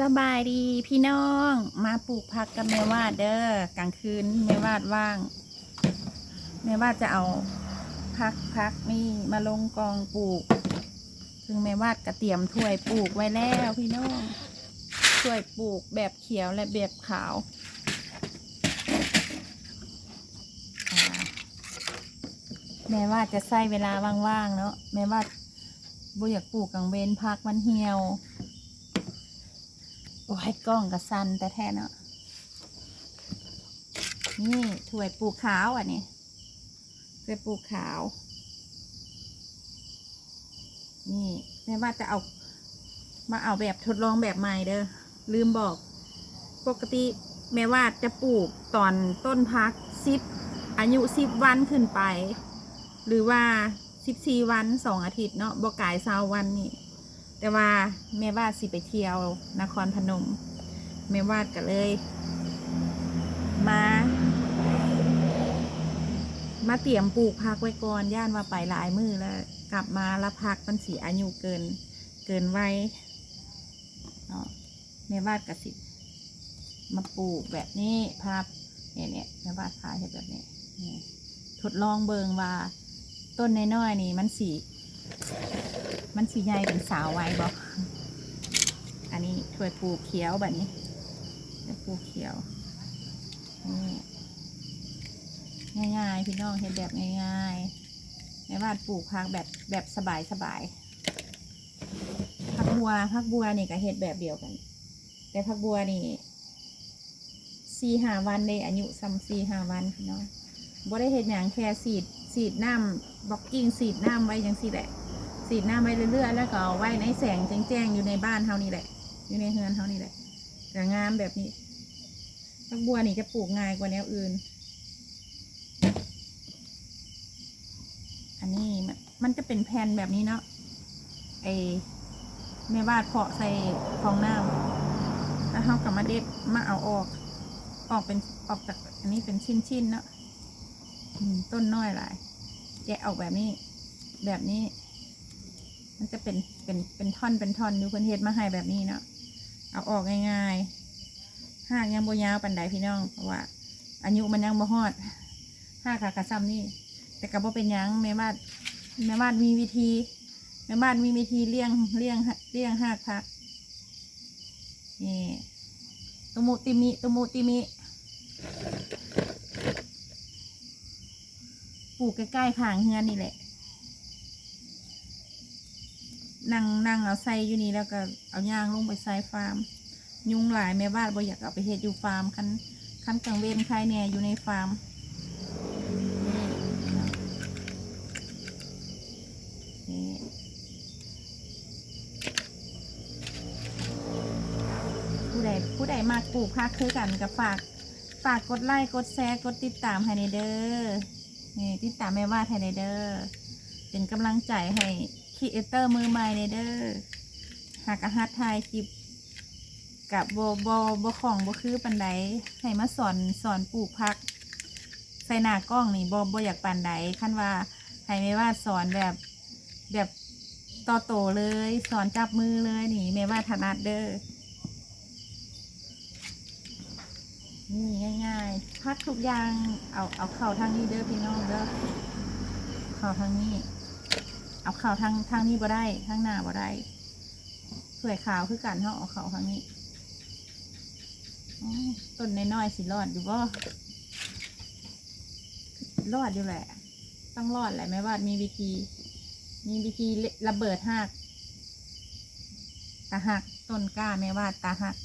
สบายดีพี่น้องมาปลูกผักกับแม่วาดเด้อกลางคืนแม่วาดว่างแม่วาดจะเอาผักผักนี่มาลงกองปลูก ซึ่งแม่วาดกระเตรียมถ้วยปลูกไว้แล้วพี่น้องถ้วยปลูกแบบเขียวและแบบขาวแม่วาดจะใส่เวลาว่างๆเนาะแม่วาดบ่อยากปลูกกลางเวนพักมันเหี่ยว โอ้ยกล้องกับซันแต่แท้เนาะนี่ถ้วยปลูกขาวอะนี่ถ้วยปลูกขาว นี่แม่ว่าจะเอา มาเอาแบบทดลองแบบใหม่เด้อลืมบอก ปกติแม่ว่าจะปลูกตอนต้นพักสิบอายุสิบวันขึ้นไป หรือว่าสิบสี่วันสองอาทิตย์เนาะบอกกายเศร้าวันนี่ แต่ว่าแม่วาดสิไปเที่ยวนครพนมแม่วาดก็เลย มา มาเตรียมปลูกพักไว้ก่อนย่านว่าไปหลายมือแล้ว กลับมาแล้วพักมันสีอายุเกิน เกินไว้แม่วาดกสิมาปลูกแบบนี้ภาพเนี่ยเนี่ยแม่วาดพาเห็นแบบนี้ทดลองเบิงว่า ต้นน้อยๆนี่มันสี มันสีใหญ่เป็นสาวไว้บอกอันนี้ถวยปูเขียวแบบนี้ถ้วยปูเขียวนี่ง่ายๆพี่น้องเห็นแบบง่ายๆในบ้านปลูกพักแบบแบบสบายสบายพักบัวพักบัวนี่ก็เห็ดแบบเดียวกัน แต่พักบัวนี่สี่ห้าวันเลยอายุซ้ำสี่ห้าวันพี่น้องบ่ได้เห็ดอย่างแค่สีดสีดน้ำบล็อกกิ้งสีดน้ำไว้ยังสิแหละ สีดน้ำไว้เรื่อยๆแล้วก็เอาไว้ในแสงแจ้งๆอยู่ในบ้านเท่านี้แหละ อยู่ในเฮือนเท่านี้แหละแต่งามแบบนี้พักบัวนี่จะปลูกง่ายกว่าแนวอื่น อันนี้มันมันจะเป็นแผ่นแบบนี้เนาะไอแม่วาดเพาะใส่ฟองน้ำแล้วเขากับมาเด็ดมาเอาออก ออกเป็นออกจากอันนี้เป็นชิ้นๆเนาะต้นน้อยหลายแกะออกแบบนี้ แบบนี้ จะเป็นเป็นเป็นท่อนเป็นท่อนดูเพิ่นเฮ็ดมาให้แบบนี้เนาะเอาออกง่ายๆหากยังบ่ยาวปันใดพี่น้องเพราะว่าอายุมันยังบ่ฮอดหากขากระซ้ำนี่แต่ก็บ่เป็นยังแม่บ้านแม่บ้านมีวิธีแม่บ้านมีวิธีเลี้ยงเลี้ยงเลี้ยงหากพักนี่ตุมุติมิตุมุติมิปลูกใกล้ๆข้างเฮือนนี่แหละ นั่งนั่งเอาใส่อยู่นี่แล้วก็เอาย่างลงไปใส่ฟาร์ม ยุงหลายแม่บ้านบ่อยากเอาไปเฮ็ดอยู่ฟาร์มคันคันกังเวนใครเนี่ยอยู่ในฟาร์มผู้ใดผู้ใดมากปลูกพักคือกันกับฝาก ฝากกดไลค์กดแชร์กดติดตามให้ในเด้อนี่ติดตามแม่ว่าให้ในเด้อเป็นกำลังใจให้ ครีเอเตอร์มือใหม่ในเด้อหากอาฮัดทายคลิปกับโบบโบของโบคือปันไดให้มาสอนสอนปลูกพัก ใส่หน้ากล้องนี่โบโบอยากปันไดขั้นว่าให้ไม่ว่าสอนแบบแบบต่อโตเลย สอนจับมือเลยนี่ไม่ว่าถนัดเด้อนี่ง่าย ๆ พักทุกอย่างเอาเอาเข่าทางนี้เด้อพี่น้องเด้อเข่าทางนี้ เอาเข่าทางทางนี้บ่ได้ทางหน้าบ่ได้เผื่อขาวคือกันเขาเอาเข่าทางนี้ต้นน้อยๆสิรอดอยู่บ่รอดอยู่แหละ ต้องรอดแหละแม่ว่ามีวิธี มีวิธีระเบิดหักตาหักต้นกล้าแม่ว่าตาหัก